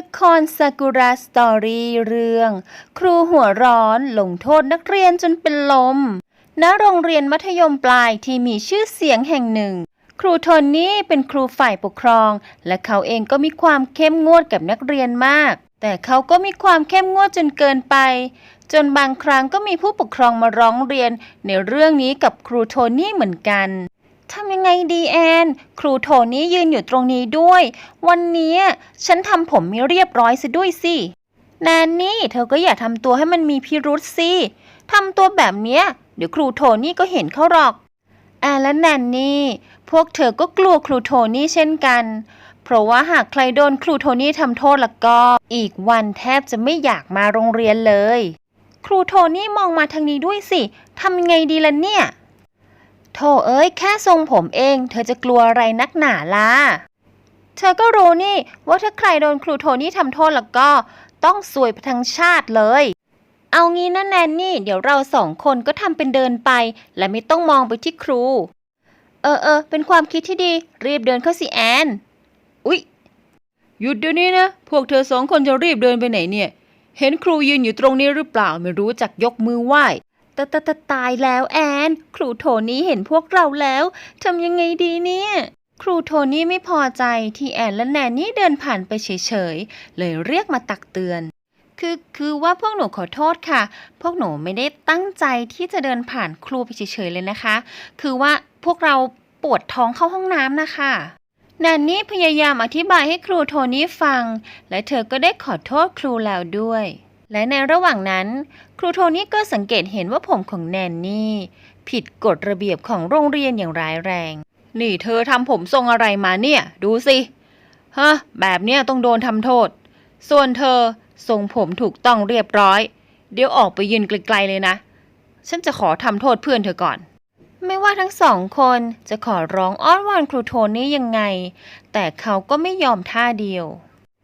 ละครซากุระสตอรี่เรื่อง ครูหัวร้อนลงโทษนักเรียนจนเป็นลม ณ โรงเรียนมัธยมปลายที่มีชื่อเสียงแห่งหนึ่ง ครูโทนนี่เป็นครูฝ่ายปกครอง และเขาเองก็มีความเข้มงวดกับนักเรียนมาก แต่เขาก็มีความเข้มงวดจนเกินไป จนบางครั้งก็มีผู้ปกครองมาร้องเรียนในเรื่องนี้กับครูโทนี่เหมือนกัน ทำยังไงดีแอน ครูโทนี่ยืนอยู่ตรงนี้ด้วย วันนี้ฉันทำผมไม่เรียบร้อยซะด้วยสิ แนนนี่เธอก็อย่าทำตัวให้มันมีพิรุษสิทำตัวแบบเนี้ย เดี๋ยวครูโทนี่ก็เห็นเขาหรอกแอนและแนนนี่ พวกเธอก็กลัวครูโทนี่เช่นกัน เพราะว่าหากใครโดนครูโทนี่ทำโทษแล้วก็ อีกวันแทบจะไม่อยากมาโรงเรียนเลย ครูโทนี่มองมาทางนี้ด้วยสิทำยังไงดีล่ะเนี่ย โธ่เอ้ยแค่ทรงผมเอง เธอจะกลัวอะไรนักหนาล่ะ เธอก็รู้นี่ว่าถ้าใครโดนครูโทนี่ทำโทษแล้วก็ต้องซวยไปทั้งชาติเลย เอางี้นะแนนนี่ เดี๋ยวเราสองคนก็ทำเป็นเดินไป และไม่ต้องมองไปที่ครู เออเออเป็นความคิดที่ดี รีบเดินเข้าสิแอน อุ๊ย หยุดเดี๋ยวนี้นะ พวกเธอสองคนจะรีบเดินไปไหนเนี่ย เห็นครูยืนอยู่ตรงนี้หรือเปล่าไม่รู้จักยกมือไหว้ตะตะตะตายแล้วแอ น ครูโทนี่เห็นพวกเราแล้วทำยังไงดีเนี่ย ครูโทนี่ไม่พอใจที่แอนและแนนนี่เดินผ่านไปเฉยๆ เลยเรียกมาตักเตือน คือคือว่าพวกหนูขอโทษค่ะ พวกหนูไม่ได้ตั้งใจที่จะเดินผ่านครูไปเฉยๆเลยนะคะ คือว่าพวกเราปวดท้องเข้าห้องน้ำนะคะแนนนี่พยายามอธิบายให้ครูโทนี่ฟัง และเธอก็ได้ขอโทษครูแล้วด้วย และในระหว่างนั้น ครูโทนี่ก็สังเกตเห็นว่าผมของแนนนี่ ผิดกฎระเบียบของโรงเรียนอย่างร้ายแรง นี่เธอทำผมทรงอะไรมาเนี่ย ดูสิ ฮะ แบบเนี้ยต้องโดนทำโทษ ส่วนเธอทรงผมถูกต้องเรียบร้อย เดี๋ยวออกไปยืนไกลๆเลยนะ ฉันจะขอทำโทษเพื่อนเธอก่อน ไม่ว่าทั้งสองคนจะขอร้องอ้อนวอนครูโทนี่ยังไง แต่เขาก็ไม่ยอมท่าเดียว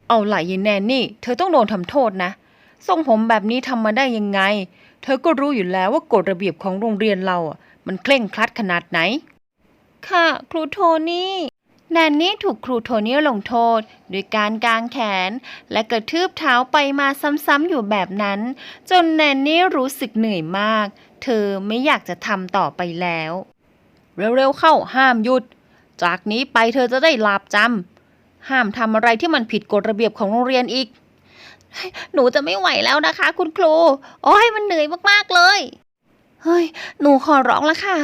เอาไหล่ยายแนนนี่ เธอต้องโดนทำโทษนะ ทรงผมแบบนี้ทำมาได้ยังไง เธอก็รู้อยู่แล้วว่ากฎระเบียบของโรงเรียนเราอะ มันเคร่งครัดขนาดไหน ค่ะ ครูโทนี่แนนนี่ถูกครูโทนี่ลงโทษโดยการกางแขน และกระทืบเท้าไปมาซ้ำๆอยู่แบบนั้น จนแนนนี่รู้สึกเหนื่อยมาก เธอไม่อยากจะทำต่อไปแล้ว เร็วๆเข้าห้ามหยุด จากนี้ไปเธอจะได้หลาบจำห้ามทำอะไรที่มันผิดกฎระเบียบของโรงเรียนอีก หนูจะไม่ไหวแล้วนะคะ คุณครู โอ้ยมันเหนื่อยมากๆเลย เฮ้ย หนูขอร้องแล้วค่ะ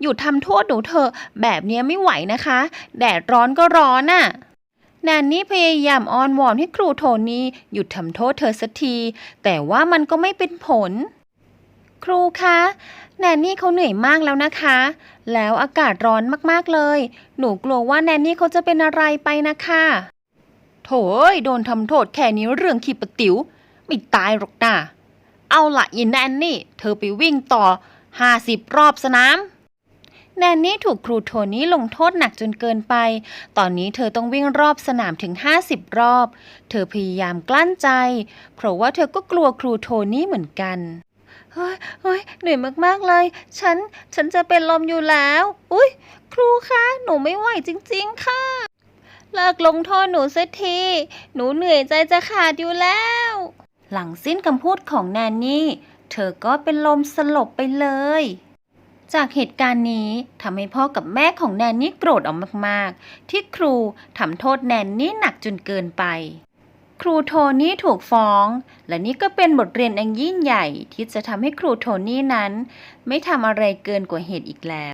หยุดทำโทษหนูเถอะ แบบนี้ไม่ไหวนะคะ แดดร้อนก็ร้อนน่ะแนนนี่พยายามอ้อนวอนให้ครูโทนี่หยุดทำโทษเธอสักที แต่ว่ามันก็ไม่เป็นผล ครูคะแนนนี่เขาเหนื่อยมากแล้วนะคะ แล้วอากาศร้อนมากๆเลย หนูกลัวว่าแนนนี่เขาจะเป็นอะไรไปนะคะ โถ่ยโดนทำโทษแค่นี้เรื่องขี้ปะติ๋วไม่ตายหรอกนะเอาละยินแนนนี่ เธอไปวิ่งต่อห้าสิบรอบสนาม แนนนี่ถูกครูโทนี่ลงโทษหนักจนเกินไป ตอนนี้เธอต้องวิ่งรอบสนามถึง 50 รอบ เธอพยายามกลั้นใจ เพราะว่าเธอก็กลัวครูโทนี่เหมือนกันเฮ้ยเฮ้ยเหนื่อยมาก ๆ เลย ฉัน ฉันจะเป็นลมอยู่แล้ว อุ้ยครูคะ หนูไม่ไหวจริง ๆ ค่ะ เลิกลงโทษหนูสักที หนูเหนื่อยใจจะขาดอยู่แล้ว หลังสิ้นคำพูดของแนนนี่ เธอก็เป็นลมสลบไปเลย จากเหตุการณ์นี้ทำให้พ่อกับแม่ของแนนนี่โกรธออกมากๆ ที่ครูทำโทษแนนนี่หนักจนเกินไปครูโทนี่ถูกฟ้อง และนี่ก็เป็นบทเรียนอันยิ่งใหญ่ที่จะทำให้ครูโทนี่นั้น ไม่ทำอะไรเกินกว่าเหตุอีกแล้ว